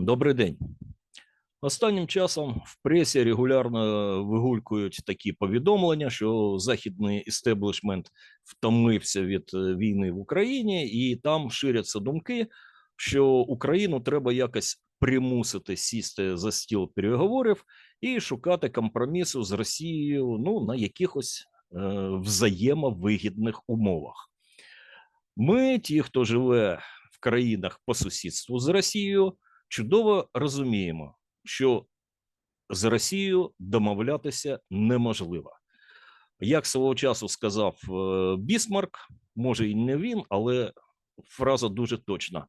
Добрий день. Останнім часом в пресі регулярно вигулькують такі повідомлення, що західний істеблішмент втомився від е, війни в Україні, і там ширяться думки, що Україну треба якось примусити сісти за стіл переговорів і шукати компромісу з Росією ну, на якихось е, взаємовигідних умовах. Ми, ті, хто живе в країнах по сусідству з Росією, чудово розуміємо, що з Росією домовлятися неможливо. Як свого часу сказав е, Бісмарк, може і не він, але фраза дуже точна: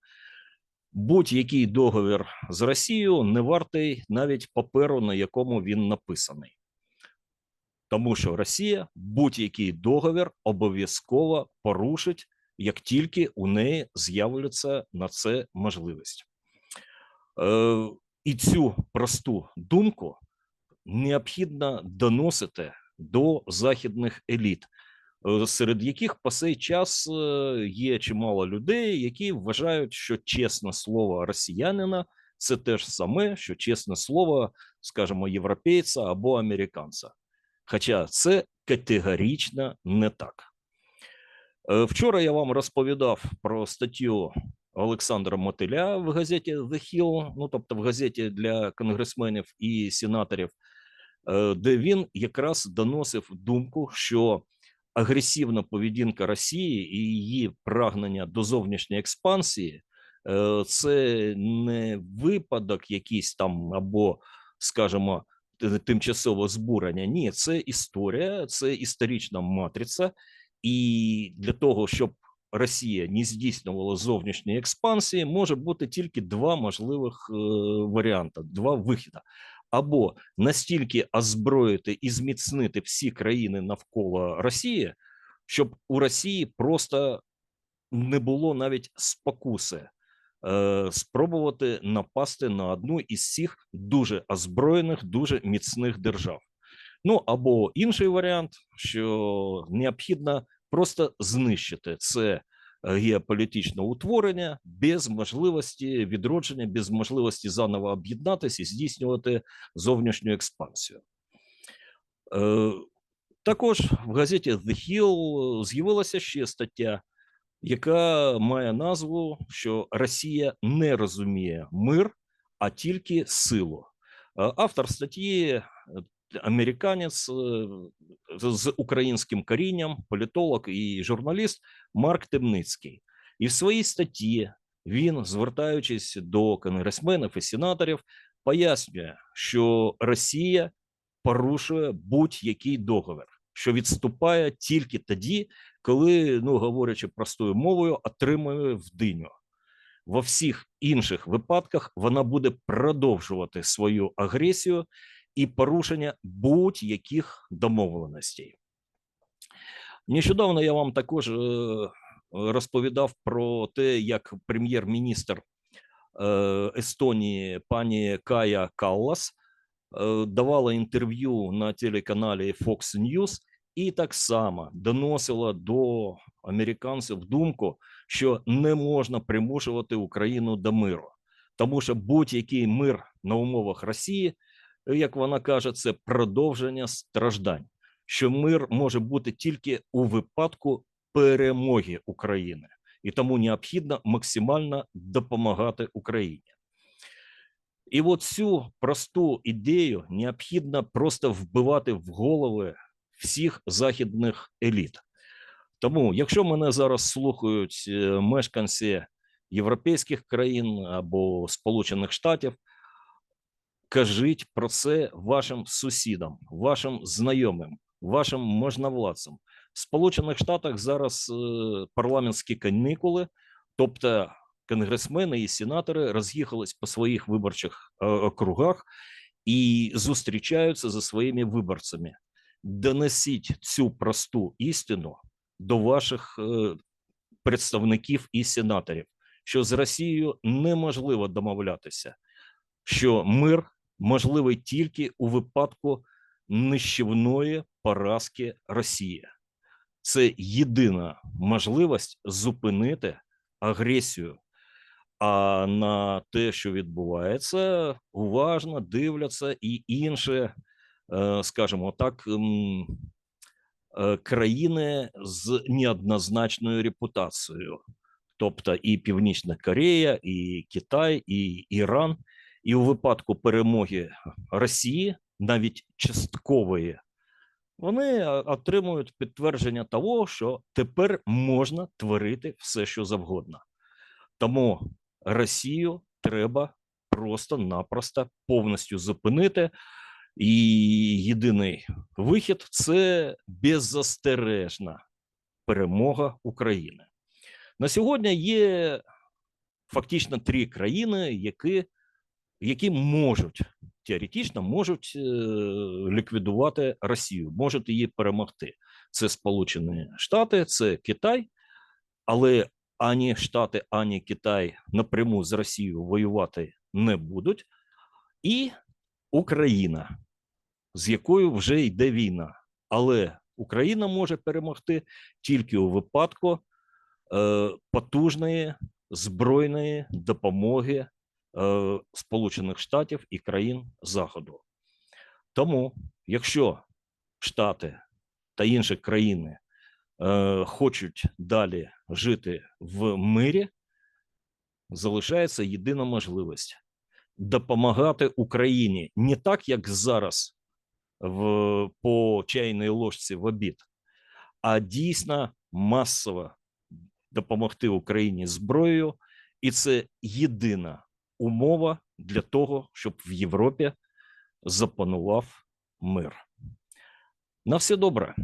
будь-який договір з Росією не вартий навіть паперу, на якому він написаний. Тому що Росія будь-який договір обов'язково порушить, як тільки у неї з'являться на це можливість. Е, і цю просту думку необхідно доносити до західних еліт, е, серед яких по цей час е, є чимало людей, які вважають, що чесне слово росіянина це те ж саме, що чесне слово, скажімо, європейця або американця. Хоча це категорично не так. Вчора я вам розповідав про статтю Олександра Мотиля в газеті The Hill, ну тобто в газеті для конгресменів і сенаторів, е, де він якраз доносив думку, що агресивна поведінка Росії і її прагнення до зовнішньої експансії е, це не випадок якийсь там або, скажімо, тимчасове збурення. Ні, це історія, це історична матриця, і для того, щоб Росія не здійснювала зовнішньої експансії, може бути тільки два можливих е, варіанти, два вихіди. Або настільки озброїти і зміцнити всі країни навколо Росії, щоб у Росії просто не було навіть спокуси е, спробувати напасти на одну із цих дуже озброєних, дуже міцних держав. Ну або інший варіант, що необхідно просто знищити це е, геополітичне утворення без можливості відродження, без можливості заново об'єднатися і здійснювати зовнішню експансію. Е, Також в газеті The Hill з'явилася ще стаття, яка має назву, що Росія не розуміє мир, а тільки силу. Е, Автор статті американець з з українським корінням, політолог і журналіст Марк Темницький. І в своїй статті він, звертаючись до конгресменів і сенаторів, пояснює, що Росія порушує будь-який договір, що відступає тільки тоді, коли, ну говорячи простою мовою, отримує в диню. Во всіх інших випадках вона буде продовжувати свою агресію і порушення будь-яких домовленостей. Нещодавно я вам також е, розповідав про те, як прем'єр-міністр е, Естонії пані Кая Каллас е, давала інтерв'ю на телеканалі Fox News і так само доносила до американців думку, що не можна примушувати Україну до миру, тому що будь-який мир на умовах Росії, як вона каже, це продовження страждань. Що мир може бути тільки у випадку перемоги України, і тому необхідно максимально допомагати Україні. І от цю просту ідею необхідно просто вбивати в голови всіх західних еліт. Тому, якщо мене зараз слухають е, мешканці європейських країн або Сполучених Штатів, кажіть про це вашим сусідам, вашим знайомим, вашим можновладцям. В Сполучених Штатах зараз е, парламентські канікули, тобто конгресмени і сенатори роз'їхались по своїх виборчих е, округах і зустрічаються зі своїми виборцями. Донесіть цю просту істину до ваших е, представників і сенаторів, що з Росією неможливо домовлятися, що мир можливий тільки у випадку нищівної поразки Росії. Це єдина можливість зупинити агресію А на те, що відбувається, уважно дивляться і інші, е, скажімо так, е, країни з неоднозначною репутацією, тобто і Північна Корея, і Китай, і Іран. І у випадку перемоги Росії, навіть часткової, вони отримують підтвердження того, що тепер можна творити все, що завгодно. Тому Росію треба просто-напросто повністю зупинити. І єдиний вихід це беззастережна перемога України. На сьогодні є фактично три країни, які, які можуть теоретично можуть е, ліквідувати Росію, можуть її перемогти. Це Сполучені Штати, це Китай, але ані Штати, ані Китай напряму з Росією воювати не будуть, і Україна, з якою вже йде війна. Але Україна може перемогти тільки у випадку е, потужної збройної допомоги Сполучених Штатів і країн Заходу. Тому, якщо Штати та інші країни е, хочуть далі жити в мирі, залишається єдина можливість допомагати Україні не так, як зараз в, по чайній ложці в обід, а дійсно масово допомогти Україні зброєю, і це єдина умова для того, щоб в Європі запанував мир. На все добре.